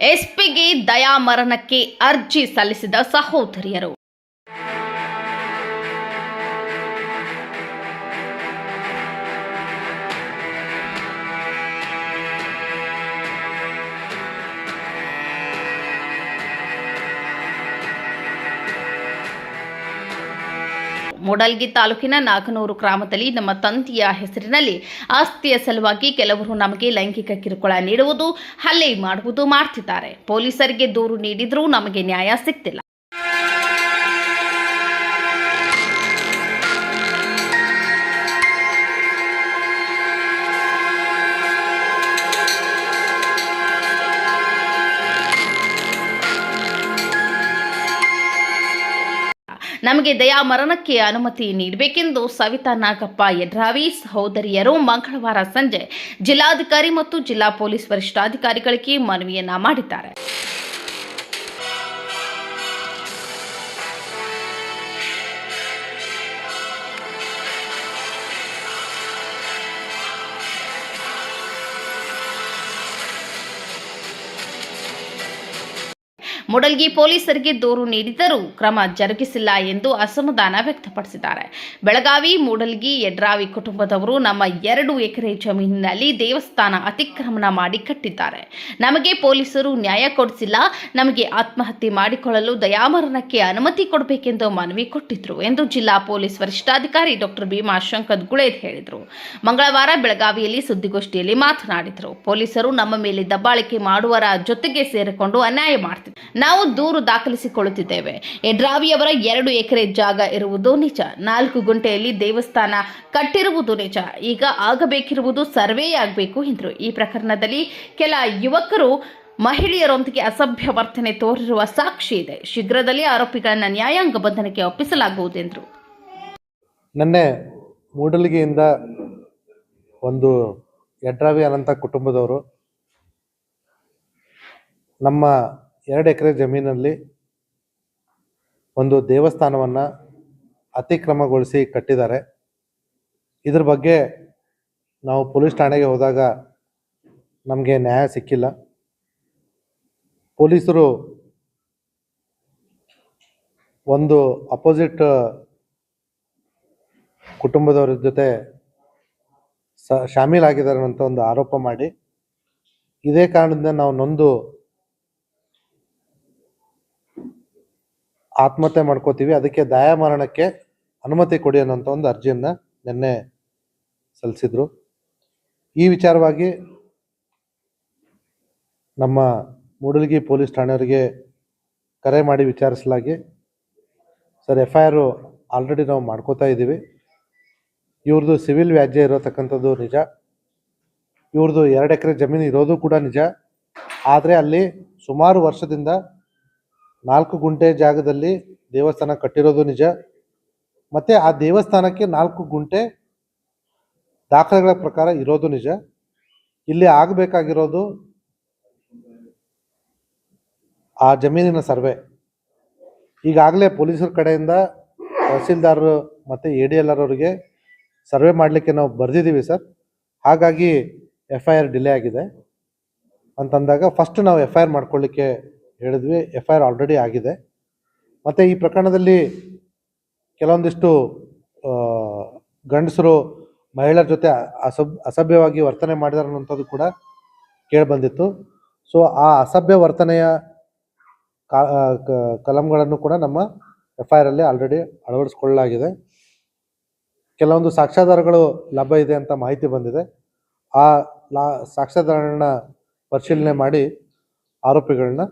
ಎಸ್ಪಿಗೆ ದಯಾಮರಣಕ್ಕೆ ಅರ್ಜಿ ಸಲ್ಲಿಸಿದ ಸಹೋದರಿಯರು. ಮೂಡಲ್ಗಿ ತಾಲೂಕಿನ ನಾಗನೂರು ಗ್ರಾಮದಲ್ಲಿ ನಮ್ಮ ತಂತಿಯ ಹೆಸರಿನಲ್ಲಿ ಆಸ್ತಿಯ ಸಲುವಾಗಿ ಕೆಲವರು ನಮಗೆ ಲೈಂಗಿಕ ಕಿರುಕುಳ ನೀಡುವುದು, ಹಲ್ಲೆ ಮಾಡುವುದು ಮಾಡ್ತಿದ್ದಾರೆ. ಪೊಲೀಸರಿಗೆ ದೂರು ನೀಡಿದರೂ ನಮಗೆ ನ್ಯಾಯ ಸಿಗ್ತಿಲ್ಲ. ನಮಗೆ ದಯಾ ಮರಣಕ್ಕೆ ಅನುಮತಿ ನೀಡಬೇಕೆಂದು ಸವಿತಾ ನಾಗಪ್ಪ ಯಡ್ರಾವಿ ಸಹೋದರಿಯರು ಮಂಗಳವಾರ ಸಂಜೆ ಜಿಲ್ಲಾಧಿಕಾರಿ ಮತ್ತು ಜಿಲ್ಲಾ ಪೊಲೀಸ್ ವರಿಷ್ಠಾಧಿಕಾರಿಗಳಿಗೆ ಮನವಿಯನ್ನ ಮಾಡಿದ್ದಾರೆ. ಮುಡಲ್ಗಿ ಪೊಲೀಸರಿಗೆ ದೂರು ನೀಡಿದರೂ ಕ್ರಮ ಜರುಗಿಸಿಲ್ಲ ಎಂದು ಅಸಮಾಧಾನ ವ್ಯಕ್ತಪಡಿಸಿದ್ದಾರೆ. ಬೆಳಗಾವಿ, ಮೂಡಲ್ಗಿ ಯಡ್ರಾವಿ ಕುಟುಂಬದವರು ನಮ್ಮ ಎರಡು ಎಕರೆ ಜಮೀನಿನಲ್ಲಿ ದೇವಸ್ಥಾನ ಅತಿಕ್ರಮಣ ಮಾಡಿ ಕಟ್ಟಿದ್ದಾರೆ. ನಮಗೆ ಪೊಲೀಸರು ನ್ಯಾಯ ಕೊಡಿಸಿಲ್ಲ. ನಮಗೆ ಆತ್ಮಹತ್ಯೆ ಮಾಡಿಕೊಳ್ಳಲು ದಯಾಮರಣಕ್ಕೆ ಅನುಮತಿ ಕೊಡಬೇಕೆಂದು ಮನವಿ ಕೊಟ್ಟಿದ್ರು ಎಂದು ಜಿಲ್ಲಾ ಪೊಲೀಸ್ ವರಿಷ್ಠಾಧಿಕಾರಿ ಡಾಕ್ಟರ್ ಭೀಮಾ ಶಂಕರ್ ಗುಳೇದ್ ಹೇಳಿದರು. ಮಂಗಳವಾರ ಬೆಳಗಾವಿಯಲ್ಲಿ ಸುದ್ದಿಗೋಷ್ಠಿಯಲ್ಲಿ ಮಾತನಾಡಿದರು. ಪೊಲೀಸರು ನಮ್ಮ ಮೇಲೆ ದಬ್ಬಾಳಿಕೆ ಮಾಡುವರ ಜೊತೆಗೆ ಸೇರಿಕೊಂಡು ಅನ್ಯಾಯ ಮಾಡ್ತಿದ್ದಾರೆ. ನಾವು ದೂರು ದಾಖಲಿಸಿಕೊಳ್ಳುತ್ತಿದ್ದೇವೆ. ಯಡ್ರಾವಿಯವರ ಎರಡು ಎಕರೆ ಜಾಗ ಇರುವುದು ನಿಜ. ನಾಲ್ಕು ಗುಂಟೆಯಲ್ಲಿ ದೇವಸ್ಥಾನ ಕಟ್ಟಿರುವುದು ನಿಜ. ಈಗ ಆಗಬೇಕಿರುವುದು ಸರ್ವೇ ಆಗಬೇಕು ಎಂದರು. ಈ ಪ್ರಕರಣದಲ್ಲಿ ಕೆಲ ಯುವಕರು ಮಹಿಳೆಯರೊಂದಿಗೆ ಅಸಭ್ಯ ವರ್ತನೆ ತೋರಿರುವ ಸಾಕ್ಷಿ ಇದೆ. ಶೀಘ್ರದಲ್ಲಿ ಆರೋಪಿಗಳನ್ನು ನ್ಯಾಯಾಂಗ ಬಂಧನಕ್ಕೆ ಒಪ್ಪಿಸಲಾಗುವುದು ಎಂದರು. ನಿನ್ನೆ ಮೂಡಲಿಗೆಯಿಂದ ಒಂದು ಯಡ್ರಾವಿ ಅನಂತ ಕುಟುಂಬದವರು ನಮ್ಮ ಎರಡು ಎಕರೆ ಜಮೀನಲ್ಲಿ ಒಂದು ದೇವಸ್ಥಾನವನ್ನು ಅತಿಕ್ರಮಗೊಳಿಸಿ ಕಟ್ಟಿದ್ದಾರೆ. ಇದ್ರ ಬಗ್ಗೆ ನಾವು ಪೊಲೀಸ್ ಠಾಣೆಗೆ ಹೋದಾಗ ನಮಗೆ ನ್ಯಾಯ ಸಿಕ್ಕಿಲ್ಲ. ಪೊಲೀಸರು ಒಂದು ಅಪೋಸಿಟ್ ಕುಟುಂಬದವರ ಜೊತೆ ಸ, ಶಾಮೀಲಾಗಿದ್ದಾರೆ ಅಂತ ಒಂದು ಆರೋಪ ಮಾಡಿ. ಇದೇ ಕಾರಣದಿಂದ ನಾವು ನೊಂದು ಆತ್ಮಹತ್ಯೆ ಮಾಡ್ಕೋತೀವಿ, ಅದಕ್ಕೆ ದಯಾಮರಣಕ್ಕೆ ಅನುಮತಿ ಕೊಡಿ ಅನ್ನೋಂಥ ಒಂದು ಅರ್ಜಿಯನ್ನು ನಿನ್ನೆ ಸಲ್ಲಿಸಿದ್ರು. ಈ ವಿಚಾರವಾಗಿ ನಮ್ಮ ಮೂಡಲಗಿ ಪೊಲೀಸ್ ಠಾಣೆಯವರಿಗೆ ಕರೆ ಮಾಡಿ ವಿಚಾರಿಸಲಾಗಿ sir F I R already ನಾವು ಮಾಡ್ಕೋತಾ ಇದ್ದೀವಿ. ಇವ್ರದ್ದು ಸಿವಿಲ್ ವ್ಯಾಜ್ಯ ಇರತಕ್ಕಂಥದ್ದು ನಿಜ. ಇವ್ರದ್ದು ಎರಡು ಎಕರೆ ಜಮೀನು ಇರೋದು ಕೂಡ ನಿಜ. ಆದರೆ ಅಲ್ಲಿ ಸುಮಾರು ವರ್ಷದಿಂದ ನಾಲ್ಕು ಗುಂಟೆ ಜಾಗದಲ್ಲಿ ದೇವಸ್ಥಾನ ಕಟ್ಟಿರೋದು ನಿಜ. ಮತ್ತೆ ಆ ದೇವಸ್ಥಾನಕ್ಕೆ ನಾಲ್ಕು ಗುಂಟೆ ದಾಖಲೆಗಳ ಪ್ರಕಾರ ಇರೋದು ನಿಜ. ಇಲ್ಲಿ ಆಗಬೇಕಾಗಿರೋದು ಆ ಜಮೀನಿನ ಸರ್ವೆ. ಈಗಾಗಲೇ ಪೊಲೀಸರ ಕಡೆಯಿಂದ ತಹಸೀಲ್ದಾರರು ಮತ್ತು A D L R survey ಮಾಡಲಿಕ್ಕೆ ನಾವು ಬರೆದಿದ್ದೀವಿ ಸರ್. ಹಾಗಾಗಿ ಎಫ್ ಐ ಆರ್ ಡಿಲೇ ಆಗಿದೆ. ಅಂತಂದಾಗ ಫಸ್ಟ್ ನಾವು ಎಫ್ ಐ ಆರ್ ಮಾಡ್ಕೊಳ್ಳಿಕ್ಕೆ ಹೇಳಿದ್ವಿ ಎಫ್ ಐ ಆರ್ ಆಲ್ರೆಡಿ ಆಗಿದೆ. ಮತ್ತು ಈ ಪ್ರಕರಣದಲ್ಲಿ ಕೆಲವೊಂದಿಷ್ಟು ಗಂಡಸರು ಮಹಿಳೆಯರ ಜೊತೆ ಅಸಭ್, ಅಸಭ್ಯವಾಗಿ ವರ್ತನೆ ಮಾಡಿದಾರೆ ಅನ್ನೋಂಥದ್ದು ಕೂಡ ಕೇಳಿಬಂದಿತ್ತು. ಸೊ ಆ ಅಸಭ್ಯ ವರ್ತನೆಯ ಕಲಂಗಳನ್ನು ಕೂಡ ನಮ್ಮ ಎಫ್ ಐ ಆರಲ್ಲಿ ಆಲ್ರೆಡಿ ಅಳವಡಿಸ್ಕೊಳ್ಳಲಾಗಿದೆ. ಕೆಲವೊಂದು ಸಾಕ್ಷ್ಯಾಧಾರಗಳು ಲಭ್ಯ ಇದೆ ಅಂತ ಮಾಹಿತಿ ಬಂದಿದೆ. ಆ, ಲಾ, ಸಾಕ್ಷ್ಯಾಧಾರಗಳನ್ನ ಪರಿಶೀಲನೆ ಮಾಡಿ ಆರೋಪಿಗಳನ್ನ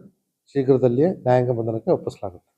ಶೀಘ್ರದಲ್ಲಿಯೇ ನ್ಯಾಯಾಂಗ ಬಂಧನಕ್ಕೆ ಒಪ್ಪಿಸಲಾಗುತ್ತೆ.